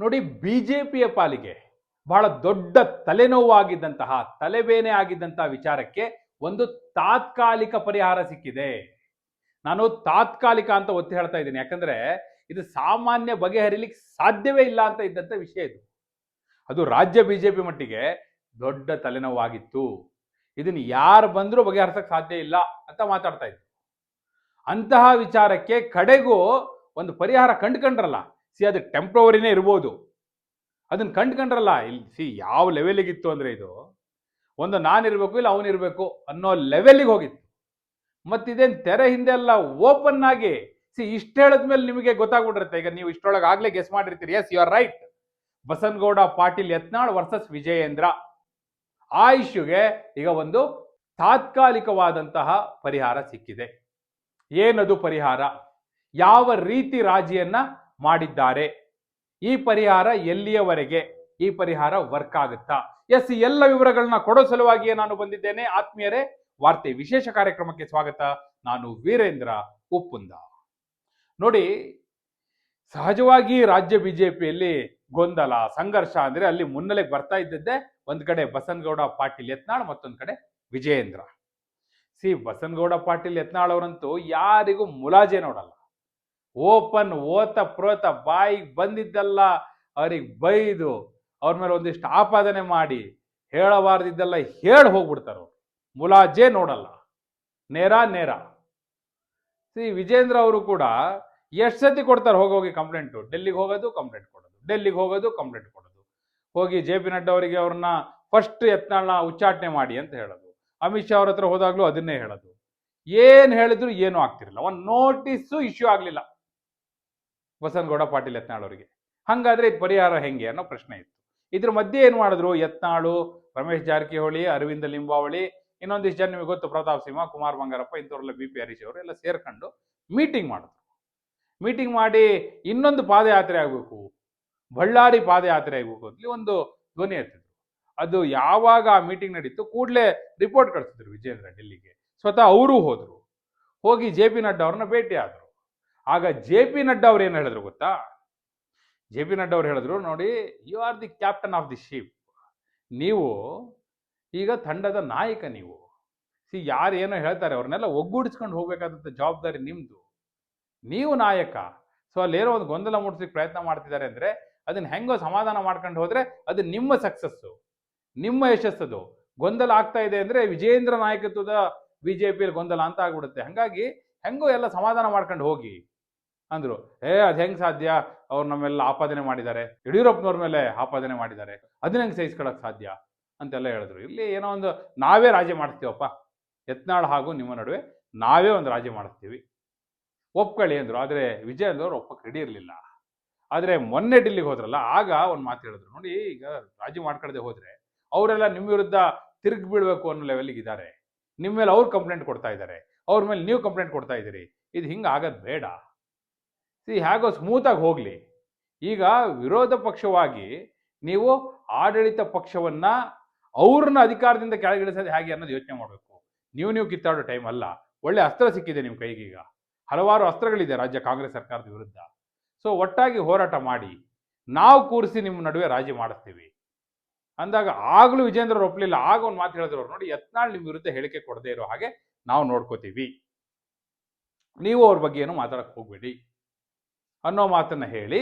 ನೋಡಿ B J ಪಿಯ ಪಾಲಿಗೆ ಬಹಳ ದೊಡ್ಡ ತಲೆನೋವಾಗಿದ್ದಂತಹ, ತಲೆಬೇನೆ ಆಗಿದ್ದಂತಹ ವಿಚಾರಕ್ಕೆ ಒಂದು ತಾತ್ಕಾಲಿಕ ಪರಿಹಾರ ಸಿಕ್ಕಿದೆ. ನಾನು ತಾತ್ಕಾಲಿಕ ಅಂತ ಒತ್ತಿ ಹೇಳ್ತಾ ಇದ್ದೀನಿ. ಯಾಕಂದ್ರೆ ಇದು ಸಾಮಾನ್ಯ ಬಗೆಹರಿಲಿಕ್ಕೆ ಸಾಧ್ಯವೇ ಇಲ್ಲ ಅಂತ ಇದ್ದಂಥ ವಿಷಯ ಇದು. ಅದು ರಾಜ್ಯ ಬಿಜೆಪಿ ಮಟ್ಟಿಗೆ ದೊಡ್ಡ ತಲೆನೋವಾಗಿತ್ತು. ಇದನ್ನು ಯಾರು ಬಂದರೂ ಬಗೆಹರಿಸಕ್ಕೆ ಸಾಧ್ಯ ಇಲ್ಲ ಅಂತ ಮಾತಾಡ್ತಾ ಇದ್ದೆ ಅಂತಹ ವಿಚಾರಕ್ಕೆ ಕಡೆಗೂ ಒಂದು ಪರಿಹಾರ ಕಂಡ್ಕೊಂಡ್ರಲ್ಲ. ಸಿ ಅದು ಟೆಂಪ್ರವರಿನೇ ಇರ್ಬೋದು. ಅದನ್ನ ಕಂಡ್ಕೊಂಡ್ರಲ್ಲ ಇಲ್ಲಿ ಸಿ ಯಾವ ಲೆವೆಲಿಗೆ ಇತ್ತು ಅಂದರೆ ಇದು? ಒಂದು ನಾನಿರ್ಬೇಕು ಇಲ್ಲ ಅವನಿರಬೇಕು ಅನ್ನೋ ಲೆವೆಲಿಗೆ ಹೋಗಿತ್ತು. ಮತ್ತಿದೇನು ತೆರೆ ಹಿಂದೆ ಎಲ್ಲ ಓಪನ್ ಆಗಿ ಸಿ ಇಷ್ಟ ಹೇಳಿದ್ಮೇಲೆ ನಿಮಗೆ ಗೊತ್ತಾಗ್ಬಿಟ್ಟಿರುತ್ತೆ. ಈಗ ನೀವು ಇಷ್ಟೊಳಗೆ ಆಗಲೇ guess ಮಾಡಿರ್ತೀರಿ. Yes you are right Basanagouda Patil Yatnal versus Vijayendra. ಆ ಈಗ ಒಂದು ತಾತ್ಕಾಲಿಕವಾದಂತಹ ಪರಿಹಾರ ಸಿಕ್ಕಿದೆ. ಏನದು ಪರಿಹಾರ? ಯಾವ ರೀತಿ ರಾಜಿಯನ್ನ ಮಾಡಿದ್ದಾರೆ. ಈ ಪರಿಹಾರ ಎಲ್ಲಿಯವರೆಗೆ? ಈ ಪರಿಹಾರ ವರ್ಕ್ ಆಗುತ್ತಾ? ಎಸ್ ಎಲ್ಲ ವಿವರಗಳನ್ನ ಕೊಡೋ ಸಲುವಾಗಿಯೇ ನಾನು ಬಂದಿದ್ದೇನೆ. ಆತ್ಮೀಯರೇ, ವಾರ್ತೆ ವಿಶೇಷ ಕಾರ್ಯಕ್ರಮಕ್ಕೆ ಸ್ವಾಗತ. ನಾನು ವೀರೇಂದ್ರ ಉಪ್ಪುಂದ. ನೋಡಿ, ಸಹಜವಾಗಿ ರಾಜ್ಯ ಬಿಜೆಪಿಯಲ್ಲಿ ಗೊಂದಲ, ಸಂಘರ್ಷ ಅಂದ್ರೆ ಅಲ್ಲಿ ಮುನ್ನೆಲೆಗೆ ಬರ್ತಾ ಇದ್ದದ್ದೇ ಒಂದ್ ಕಡೆ ಬಸನಗೌಡ, ಪಾಟೀಲ್ ಯತ್ನಾಳ್, ಮತ್ತೊಂದ್ ಕಡೆ ವಿಜಯೇಂದ್ರ. ಸಿ, ಬಸನಗೌಡ, ಪಾಟೀಲ್ ಯತ್ನಾಳ್ ಅವರಂತೂ ಯಾರಿಗೂ ಮುಲಾಜೆ ನೋಡಲ್ಲ. ಓಪನ್, ಓತ, ಪ್ರೋತ ಬಾಯಿಗೆ ಬಂದಿದ್ದಲ್ಲ ಅವ್ರಿಗೆ ಬೈದು ಅವ್ರ ಮೇಲೆ ಒಂದಿಷ್ಟು ಆಪಾದನೆ ಮಾಡಿ ಹೇಳಬಾರ್ದಿದ್ದೆಲ್ಲ ಹೇಳಿ ಹೋಗ್ಬಿಡ್ತಾರೆ ಮುಲಾಜೆ ನೋಡಲ್ಲ. ನೇರ ನೇರ. ಶ್ರೀ ವಿಜೇಂದ್ರ ಅವರು ಕೂಡ ಎಷ್ಟು ಸತಿ ಕೊಡ್ತಾರೆ ಹೋಗಿ ಹೋಗಿ ಕಂಪ್ಲೇಂಟು? ಡೆಲ್ಲಿಗೆ ಹೋಗೋದು, ಕಂಪ್ಲೇಂಟ್ ಕೊಡೋದು. ಡೆಲ್ಲಿಗೆ ಹೋಗೋದು, ಕಂಪ್ಲೇಂಟ್ ಕೊಡೋದು. ಹೋಗಿ ಜೆ ಪಿ ನಡ್ಡಾ ಅವರಿಗೆ ಅವ್ರನ್ನ ಫಸ್ಟ್ ಯತ್ನಾಳನ್ನ ಉಚ್ಚಾಟನೆ ಮಾಡಿ ಅಂತ ಹೇಳೋದು. ಅಮಿತ್ ಶಾ ಅವ್ರ ಹತ್ರ ಹೋದಾಗ್ಲೂ ಅದನ್ನೇ ಹೇಳೋದು. ಏನು ಹೇಳಿದ್ರು ಏನೂ ಆಗ್ತಿರಲಿಲ್ಲ. ಒಂದು ನೋಟಿಸು ಇಶ್ಯೂ ಆಗಲಿಲ್ಲ. ಬಸನಗೌಡ ಪಾಟೀಲ್ ಯತ್ನಾಳ್ ಅವರಿಗೆ. ಹಂಗಾದ್ರೆ ಇದು ಪರಿಹಾರ ಹೆಂಗೆ ಅನ್ನೋ ಪ್ರಶ್ನೆ ಇತ್ತು. ಇದ್ರ ಮಧ್ಯೆ ಏನು ಮಾಡಿದ್ರು? ಯತ್ನಾಳು, ರಮೇಶ್ ಜಾರಕಿಹೊಳಿ, ಅರವಿಂದ ಲಿಂಬಾವಳಿ, ಇನ್ನೊಂದಿಷ್ಟು ಜನ ನಿಮಗೆ ಗೊತ್ತು, ಪ್ರತಾಪ್ ಸಿಂಹ, ಕುಮಾರ್ ಬಂಗಾರಪ್ಪ, ಇಂಥವ್ರೆಲ್ಲ ಬಿ ಪಿ ಹರೀಶ್ ಅವರು ಎಲ್ಲ ಸೇರ್ಕೊಂಡು ಮೀಟಿಂಗ್ ಮಾಡಿದ್ರು. ಮೀಟಿಂಗ್ ಮಾಡಿ ಇನ್ನೊಂದು ಪಾದಯಾತ್ರೆ ಆಗಬೇಕು. ಬಳ್ಳಾರಿ ಪಾದಯಾತ್ರೆ ಆಗಬೇಕು ಅಲ್ಲಿ ಒಂದು ಧ್ವನಿ ಎತ್ತಿದ್ರು. ಅದು ಯಾವಾಗ ಆ ಮೀಟಿಂಗ್ ನಡೀತು ಕೂಡಲೇ ರಿಪೋರ್ಟ್ ಕಳಿಸಿದ್ರು ವಿಜೇಂದ್ರ ಡೆಲ್ಲಿಗೆ. ಸ್ವತಃ ಅವರು ಹೋದರು. ಹೋಗಿ ಜೆ ಪಿ ನಡ್ಡಾ ಅವ್ರನ್ನ ಭೇಟಿ ಆದರು ಆಗ ಜೆ ಪಿ ನಡ್ಡಾ ಅವ್ರು ಏನು ಹೇಳಿದ್ರು ಗೊತ್ತಾ? ಜೆ ಪಿ ನಡ್ಡಾ ಅವ್ರು ಹೇಳಿದ್ರು, ನೋಡಿ you are the captain of the ship ನೀವು ಈಗ ತಂಡದ ನಾಯಕ ನೀವು. ಸಿ, ಯಾರು ಏನೋ ಹೇಳ್ತಾರೆ, ಅವ್ರನ್ನೆಲ್ಲ ಒಗ್ಗೂಡಿಸ್ಕೊಂಡು ಹೋಗ್ಬೇಕಾದಂಥ ಜವಾಬ್ದಾರಿ ನಿಮ್ಮದು ನೀವು ನಾಯಕ. ಸೊ, ಅಲ್ಲೇನೋ ಒಂದು ಗೊಂದಲ ಮೂಡಿಸಲಿಕ್ಕೆ ಪ್ರಯತ್ನ ಮಾಡ್ತಿದ್ದಾರೆ ಅಂದರೆ, ಅದನ್ನ ಹೆಂಗೋ ಸಮಾಧಾನ ಮಾಡ್ಕೊಂಡು ಹೋದರೆ ಅದು ನಿಮ್ಮ ಸಕ್ಸಸ್ಸು ನಿಮ್ಮ ಯಶಸ್ಸದು. ಗೊಂದಲ ಆಗ್ತಾ ಇದೆ ಅಂದರೆ ವಿಜೇಂದ್ರ ನಾಯಕತ್ವದ ಬಿಜೆಪಿಯಲ್ಲಿ ಗೊಂದಲ ಅಂತ ಆಗ್ಬಿಡುತ್ತೆ. ಹಂಗಾಗಿ, ಹೆಂಗೋ ಎಲ್ಲ ಸಮಾಧಾನ ಮಾಡ್ಕೊಂಡು ಹೋಗಿ. ಅಂದ್ರು, ಏ, ಅದು ಹೆಂಗ್ ಸಾಧ್ಯ? ಅವ್ರು ನಮ್ಮೆಲ್ಲ ಆಪಾದನೆ ಮಾಡಿದ್ದಾರೆ. ಯಡಿಯೂರಪ್ಪನವ್ರ ಮೇಲೆ ಆಪಾದನೆ ಮಾಡಿದ್ದಾರೆ. ಅದನ್ನ ಹೆಂಗೆ ಸಹಿಸ್ಕೊಳಕ್ ಸಾಧ್ಯ? ಅಂತೆಲ್ಲ ಹೇಳಿದ್ರು. ಇಲ್ಲಿ ಏನೋ ಒಂದು ನಾವೇ ರಾಜ್ಯ ಮಾಡ್ತೀವಪ್ಪ ಯತ್ನಾಳ್ ಹಾಗೂ ನಿಮ್ಮ ನಡುವೆ ನಾವೇ ಒಂದು ರಾಜ್ಯ ಮಾಡಿಸ್ತೀವಿ. ಒಪ್ಕೊಳ್ಳಿ ಅಂದ್ರು. ಆದರೆ ವಿಜಯ್ ಅವ್ರು ಒಪ್ಪಕ್ಕೆ ರೆಡಿ ಇರಲಿಲ್ಲ. ಆದರೆ ಮೊನ್ನೆ ಡಿಲ್ಲಿಗೆ ಹೋದ್ರಲ್ಲ, ಆಗ ಒಂದು ಮಾತು ಹೇಳಿದ್ರು. ನೋಡಿ, ಈಗ ರಾಜ್ಯ ಮಾಡ್ಕೊಳ್ಳದೆ ಹೋದ್ರೆ ಅವರೆಲ್ಲ ನಿಮ್ಮ ವಿರುದ್ಧ ತಿರುಗಿ ಬೀಳ್ಬೇಕು ಅನ್ನೋ ಲೆವೆಲ್ಗೆ ಇದ್ದಾರೆ. ನಿಮ್ಮ ಮೇಲೆ ಅವ್ರು ಕಂಪ್ಲೇಂಟ್ ಕೊಡ್ತಾ ಇದ್ದಾರೆ. ಅವ್ರ ಮೇಲೆ ನೀವು ಕಂಪ್ಲೇಂಟ್ ಕೊಡ್ತಾ ಇದ್ದೀರಿ. ಇದು ಹಿಂಗೆ ಆಗೋದು ಬೇಡ. ಸಿ ಹೇಗೋ ಸ್ಮೂತಾಗಿ ಹೋಗಲಿ. ಈಗ ವಿರೋಧ ಪಕ್ಷವಾಗಿ ನೀವು ಆಡಳಿತ ಪಕ್ಷವನ್ನ ಅವ್ರನ್ನ ಅಧಿಕಾರದಿಂದ ಕೆಳಗಿಳಿಸೋದು ಹೇಗೆ ಅನ್ನೋದು ಯೋಚನೆ ಮಾಡಬೇಕು. ನೀವು ನೀವು ಕಿತ್ತಾಡೋ ಟೈಮ್ ಅಲ್ಲ. ಒಳ್ಳೆ ಅಸ್ತ್ರ ಸಿಕ್ಕಿದೆ ನಿಮ್ಮ ಕೈಗೀಗ. ಹಲವಾರು ಅಸ್ತ್ರಗಳಿದೆ ರಾಜ್ಯ ಕಾಂಗ್ರೆಸ್ ಸರ್ಕಾರದ ವಿರುದ್ಧ. ಸೊ ಒಟ್ಟಾಗಿ ಹೋರಾಟ ಮಾಡಿ, ನಾವು ಕೂರಿಸಿ ನಿಮ್ಮ ನಡುವೆ ರಾಜಿ ಮಾಡಿಸ್ತೀವಿ. ಅಂದಾಗ ಆಗಲೂ ವಿಜೇಂದ್ರ ಒಪ್ಪಲಿಲ್ಲ ಆಗ ಒಂದು ಮಾತು ಹೇಳಿದ್ರು ನೋಡಿ, ಯತ್ನಾಳ್ ನಿಮ್ಮ ವಿರುದ್ಧ ಹೇಳಿಕೆ ಕೊಡದೇ ಇರೋ ಹಾಗೆ ನಾವು ನೋಡ್ಕೋತೀವಿ. ನೀವು ಅವ್ರ ಬಗ್ಗೆ ಏನು ಮಾತಾಡಕ್ಕೆ ಹೋಗ್ಬೇಡಿ. ಅನ್ನೋ ಮಾತನ್ನ ಹೇಳಿ,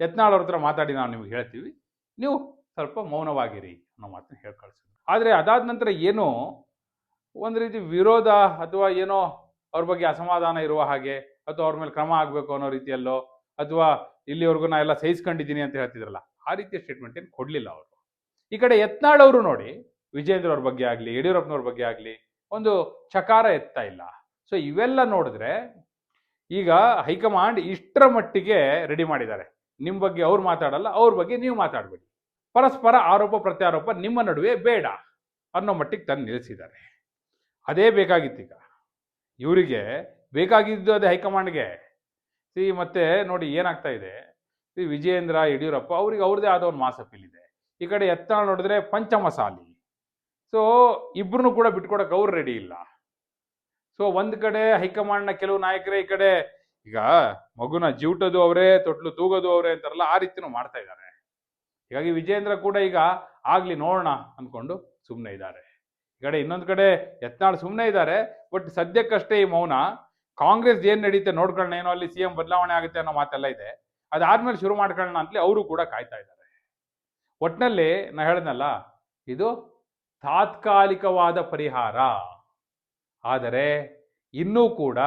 ಯತ್ನಾಳ್ ಹತ್ರ ಮಾತಾಡಿ ನಾವು ನಿಮ್ಗೆ ಹೇಳ್ತೀವಿ. ನೀವು ಸ್ವಲ್ಪ ಮೌನವಾಗಿರಿ ಅನ್ನೋ ಮಾತನ್ನ ಹೇಳಿ ಕಳಿಸಿದ್ರು. ಆದರೆ ಅದಾದ ನಂತರ ಏನೋ ಒಂದು ರೀತಿ ವಿರೋಧ ಅಥವಾ ಏನೋ ಅವ್ರ ಬಗ್ಗೆ ಅಸಮಾಧಾನ ಇರುವ ಹಾಗೆ, ಅಥವಾ ಅವ್ರ ಮೇಲೆ ಕ್ರಮ ಆಗಬೇಕು ಅನ್ನೋ ರೀತಿಯಲ್ಲೋ, ಅಥವಾ ಇಲ್ಲಿವರೆಗೂ ನಾ ಎಲ್ಲ ಸಹಿಸ್ಕೊಂಡಿದ್ದೀನಿ ಅಂತ ಹೇಳ್ತಿದ್ರಲ್ಲ, ಆ ರೀತಿಯ ಸ್ಟೇಟ್ಮೆಂಟ್ ಏನು ಕೊಡಲಿಲ್ಲ ಅವರು. ಈ ಕಡೆ ಯತ್ನಾಳ್ ಅವರು ನೋಡಿ, ವಿಜೇಂದ್ರ ಅವ್ರ ಬಗ್ಗೆ ಆಗಲಿ, ಯಡಿಯೂರಪ್ಪನವ್ರ ಬಗ್ಗೆ ಆಗಲಿ, ಒಂದು ಚಕಾರ ಎತ್ತಾ ಇಲ್ಲ. ಸೊ ಇವೆಲ್ಲ ನೋಡಿದ್ರೆ ಈಗ ಹೈಕಮಾಂಡ್ ಇಷ್ಟರ ಮಟ್ಟಿಗೆ ರೆಡಿ ಮಾಡಿದ್ದಾರೆ. ನಿಮ್ಮ ಬಗ್ಗೆ ಅವ್ರು ಮಾತಾಡಲ್ಲ, ಅವ್ರ ಬಗ್ಗೆ ನೀವು ಮಾತಾಡಬೇಡಿ. ಪರಸ್ಪರ ಆರೋಪ, ಪ್ರತ್ಯಾರೋಪ ನಿಮ್ಮ ನಡುವೆ ಬೇಡ ಅನ್ನೋ ಮಟ್ಟಿಗೆ ತಂದು ನಿಲ್ಲಿಸಿದ್ದಾರೆ. ಅದೇ ಬೇಕಾಗಿತ್ತೀಗ ಇವರಿಗೆ ಬೇಕಾಗಿದ್ದು ಅದೇ ಹೈಕಮಾಂಡ್ಗೆ. ಸಿ, ಮತ್ತೆ ನೋಡಿ ಏನಾಗ್ತಾ ಇದೆ. ಸಿ, ವಿಜಯೇಂದ್ರ ಯಡಿಯೂರಪ್ಪ ಅವ್ರಿಗೆ ಅವ್ರದೇ ಆದ ಒಂದು ಮಾಸ ಫೀಲ್ ಇದೆ. ಈ ಕಡೆ ಎತ್ತ ನೋಡಿದ್ರೆ ಪಂಚಮಸಾಲಿ. ಸೊ ಇಬ್ರು ಕೂಡ ಬಿಟ್ಕೊಡಕ್ಕೆ ಅವ್ರು ರೆಡಿ ಇಲ್ಲ. ಸೊ ಒಂದ್ ಕಡೆ ಹೈಕಮಾಂಡ್ನ ಕೆಲವು ನಾಯಕರೇ ಈ ಕಡೆ ಈಗ ಮಗುನ ಜಿವುಟೋದು ಅವರೇ, ತೊಟ್ಲು ತೂಗೋದು ಅವರೇ ಅಂತಾರಲ್ಲ, ಆ ರೀತಿನೂ ಮಾಡ್ತಾ ಇದ್ದಾರೆ. ಹೀಗಾಗಿ ವಿಜೇಂದ್ರ ಕೂಡ ಈಗ ಆಗ್ಲಿ ನೋಡೋಣ ಅನ್ಕೊಂಡು ಸುಮ್ಮನೆ ಇದ್ದಾರೆ. ಈ ಕಡೆ ಇನ್ನೊಂದು ಕಡೆ ಯತ್ನಾಳ್ ಸುಮ್ಮನೆ ಇದ್ದಾರೆ, ಬಟ್ ಸದ್ಯಕ್ಕಷ್ಟೇ ಈ ಮೌನ ಕಾಂಗ್ರೆಸ್ ಏನ್ ನಡೀತೆ ನೋಡ್ಕೊಳ್ಳೋಣ, ಏನೋ ಅಲ್ಲಿ ಸಿಎಂ ಬದಲಾವಣೆ ಆಗುತ್ತೆ ಅನ್ನೋ ಮಾತೆಲ್ಲ ಇದೆ. ಅದಾದ್ಮೇಲೆ ಶುರು ಮಾಡ್ಕೊಳ್ಳೋಣ ಅಂತಲೇ ಅವರು ಕೂಡ ಕಾಯ್ತಾ ಇದ್ದಾರೆ. ಒಟ್ನಲ್ಲಿ ನಾ ಹೇಳ್ದಲ್ಲ ಇದು ತಾತ್ಕಾಲಿಕವಾದ ಪರಿಹಾರ. ಆದರೆ ಇನ್ನೂ ಕೂಡ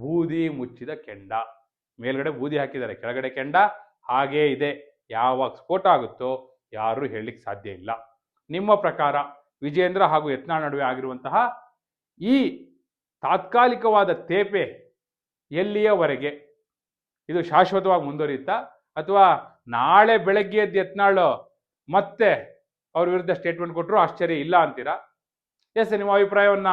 ಬೂದಿ ಮುಚ್ಚಿದ ಕೆಂಡ. ಮೇಲ್ಗಡೆ ಬೂದಿ ಹಾಕಿದ್ದಾರೆ, ಕೆಳಗಡೆ ಕೆಂಡ, ಹಾಗೇ ಇದೆ. ಯಾವಾಗ ಸ್ಫೋಟ ಆಗುತ್ತೋ ಯಾರು ಹೇಳಲಿಕ್ಕೆ ಸಾಧ್ಯ ಇಲ್ಲ. ನಿಮ್ಮ ಪ್ರಕಾರ ವಿಜೇಂದ್ರ ಹಾಗೂ ಯತ್ನಾಳ್ ನಡುವೆ ಆಗಿರುವಂತಹ ಈ ತಾತ್ಕಾಲಿಕವಾದ ತೇಪೆ ಎಲ್ಲಿಯವರೆಗೆ? ಇದು ಶಾಶ್ವತವಾಗಿ ಮುಂದುವರಿಯುತ್ತಾ? ಅಥವಾ ನಾಳೆ ಬೆಳಗ್ಗೆ ಎದ್ದು ಯತ್ನಾಳು ಮತ್ತೆ ಅವ್ರ ವಿರುದ್ಧ ಸ್ಟೇಟ್ಮೆಂಟ್ ಕೊಟ್ಟರು ಆಶ್ಚರ್ಯ ಇಲ್ಲ ಅಂತೀರಾ? ಎಸ್ ನಿಮ್ಮ ಅಭಿಪ್ರಾಯವನ್ನ